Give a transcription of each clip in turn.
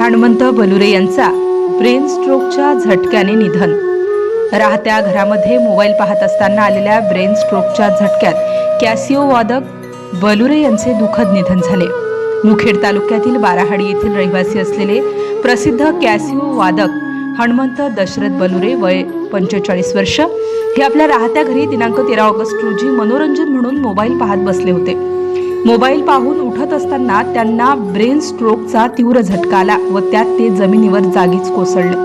हनुमंत बलुरे यांचा ब्रेन स्ट्रोकच्या झटक्याने निधन. राहत्या घरामध्ये मोबाईल पाहत असताना आलेल्या ब्रेन स्ट्रोकच्या झटक्यात कॅसिओ वादक बलुरे यांचे दुःखद निधन झाले. मुखेड तालुक्यातील बाराहाडी येथील रहिवासी असलेले प्रसिद्ध कॅसिओ वादक हनुमंत दशरथ बलुरे वय पंचेचाळीस वर्ष हे आपल्या राहत्या घरी दिनांक तेरा ऑगस्ट रोजी मनोरंजन म्हणून मोबाईल पाहत बसले होते. मोबाईल पाहून उठत असताना त्यांना ब्रेन स्ट्रोकचा तीव्र झटका आला व त्यात ते जमिनीवर जागीच कोसळले.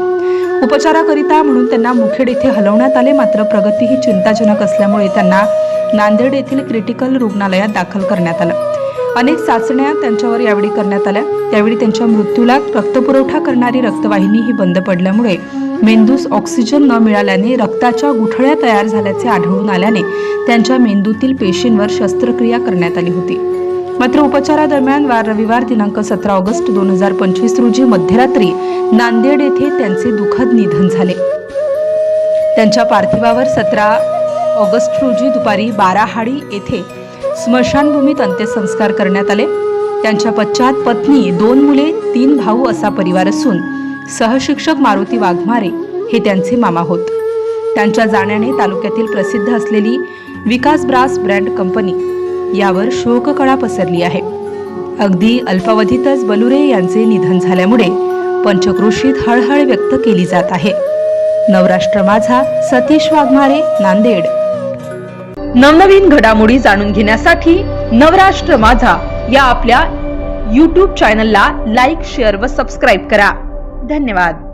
उपचाराकरिता म्हणून त्यांना मुखेड येथे हलवण्यात आले मात्र प्रगती ही चिंताजनक असल्यामुळे त्यांना नांदेड येथील क्रिटिकल रुग्णालयात दाखल करण्यात आलं. अनेक चाचण्या त्यांच्यावर यावेळी करण्यात आल्या. त्यावेळी त्यांच्या मृत्यूला रक्तपुरवठा करणारी रक्तवाहिनी ही बंद पडल्यामुळे मेंदूस ऑक्सिजन न मिळाल्याने रक्ताच्या गुठळ्या तयार झाल्याचे आढळून आल्याने त्यांच्या मेंदूतील पेशींवर शस्त्रक्रिया करण्यात आली होती. मात्र उपचारादरम्यान वार रविवार दिनांक सतरा ऑगस्ट दोन हजार पंचवीस रोजी मध्यरात्री नांदेड येथे त्यांचे दुःखद निधन झाले. त्यांच्या पार्थिवावर सतरा ऑगस्ट रोजी दुपारी बाराहाडी येथे स्मशानभूमीत अंत्यसंस्कार करण्यात आले. त्यांच्या पश्चात पत्नी दोन मुले तीन भाऊ असा परिवार असून सहशिक्षक मारुती वाघमारे हे त्यांचे मामा होत. त्यांच्या जाण्याने तालुक्यातील प्रसिद्ध असलेली विकास ब्रास ब्रँड कंपनी यावर शोककळा पसरली आहे. अगदी अल्पावधीतच बलुरे यांचे निधन झाल्यामुळे पंचक्रोशीत हळहळ व्यक्त केली जात आहे. नवराष्ट्र माझा सतीश वाघमारे नांदेड. नवनवीन घडामोडी जाणून घेण्यासाठी नवराष्ट्र माझा या आपल्या यूट्यूब चॅनलला लाईक शेअर व सबस्क्राईब करा. धन्यवाद.